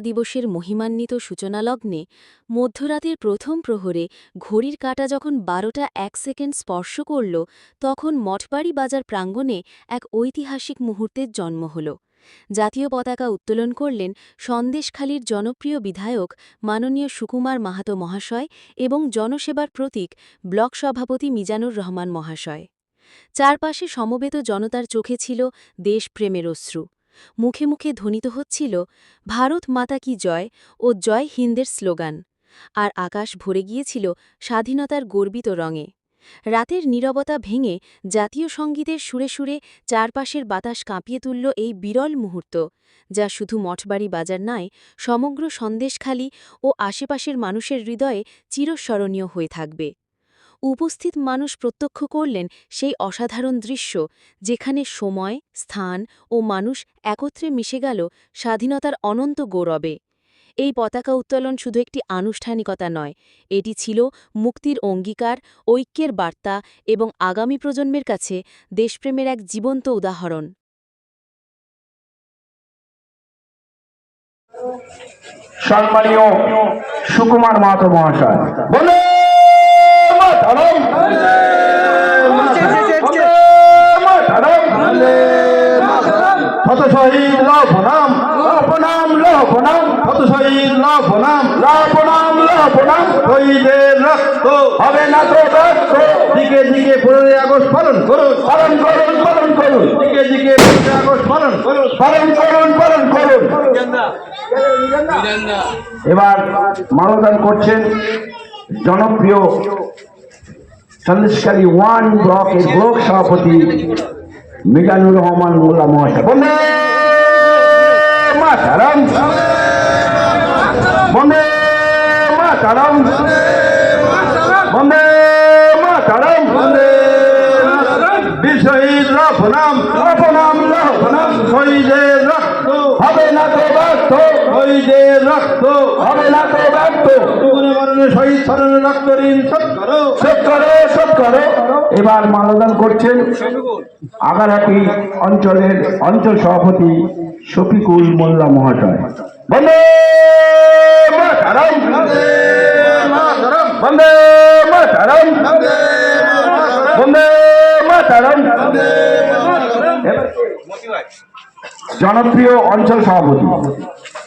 দিবসের মহিমান্বিত সূচনালগ্নে মধ্যরাতের প্রথম প্রহরে ঘড়ির কাঁটা যখন বারোটা এক সেকেন্ড স্পর্শ করল, তখন মঠবাড়ি বাজার প্রাঙ্গণে এক ঐতিহাসিক মুহূর্তের জন্ম হল। জাতীয় পতাকা উত্তোলন করলেন সন্দেশখালীর জনপ্রিয় বিধায়ক মাননীয় সুকুমার মাহাতো মহাশয় এবং জনসেবার প্রতীক ব্লক সভাপতি মিজানুর রহমান মহাশয়। চারপাশে সমবেত জনতার চোখে ছিল দেশপ্রেমের অশ্রু। মুখে মুখে ধ্বনিত হচ্ছিল, ভারত মাতা কি জয় ও জয় হিন্দের স্লোগান আর আকাশ ভরে গিয়েছিল স্বাধীনতার গর্বিত রঙে। রাতের নীরবতা ভেঙে জাতীয় সঙ্গীতের সুরে সুরে চারপাশের বাতাস কাঁপিয়ে তুলল এই বিরল মুহূর্ত, যা শুধু মঠবাড়ি বাজার নয়, সমগ্র সন্দেশখালি ও আশেপাশের মানুষের হৃদয়ে চিরস্মরণীয় হয়ে থাকবে। উপস্থিত মানুষ প্রত্যক্ষ করলেন সেই অসাধারণ দৃশ্য, যেখানে সময়, স্থান ও মানুষ একত্রে মিশে গেল স্বাধীনতার অনন্ত গৌরবে। এই পতাকা উত্তোলন শুধু একটি আনুষ্ঠানিকতা নয়, এটি ছিল মুক্তির অঙ্গীকার, ঐক্যের বার্তা এবং আগামী প্রজন্মের কাছে দেশপ্রেমের এক জীবন্ত উদাহরণ। সম্মানীয় সুকুমার মাহাতো মহাশয় বলে প্রণাম শহীদের রক্ত হবে না তো দিকে দিকে পনেরোই আগস্ট পালন করুন পালন করুন পালন করুন দিকে দিকে পনেরোই আগস্ট পালন করুন পালন করুন পালন করুন এবার মানদান করছেন জনপ্রিয় সন্দেশকারী ওয়ান ব্লকের ব্লক সভাপতি মিজানুর রহমান মোল্লা মহাশয়। বন্দে মাতারাম। বন্দে মাতারাম। বন্দে মাতারাম। বন্দে বীর শহীদ লাফনাম লাফনাম লাফনাম শহীদের রক্ত। হবে না তো ব্যর্থ শহীদের রক্ত। হবে না তো ব্যর্থ শহীদ স্মরণে রক্ত ঋণ শোধ করো শোধ করো এবার মালদান করছেন আগারহাটি অঞ্চলের অঞ্চল সভাপতি শফিকুল মোল্লা মহাশয়। বন্দে বন্দে মাতারাম। বন্দে মাতারাম। জনপ্রিয় অঞ্চল সভাপতি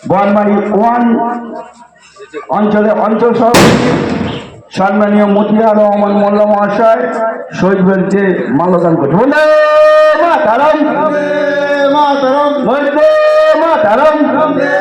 গোয়ালমারি ওয়ান অঞ্চলে অঞ্চল সভাপতি সম্মানীয় মতিহার রহমান মোল্লা মহাশয় শহীদ যে মাল্যদান করছে মাতারাম। মাতারাম মাতারাম। বন্দে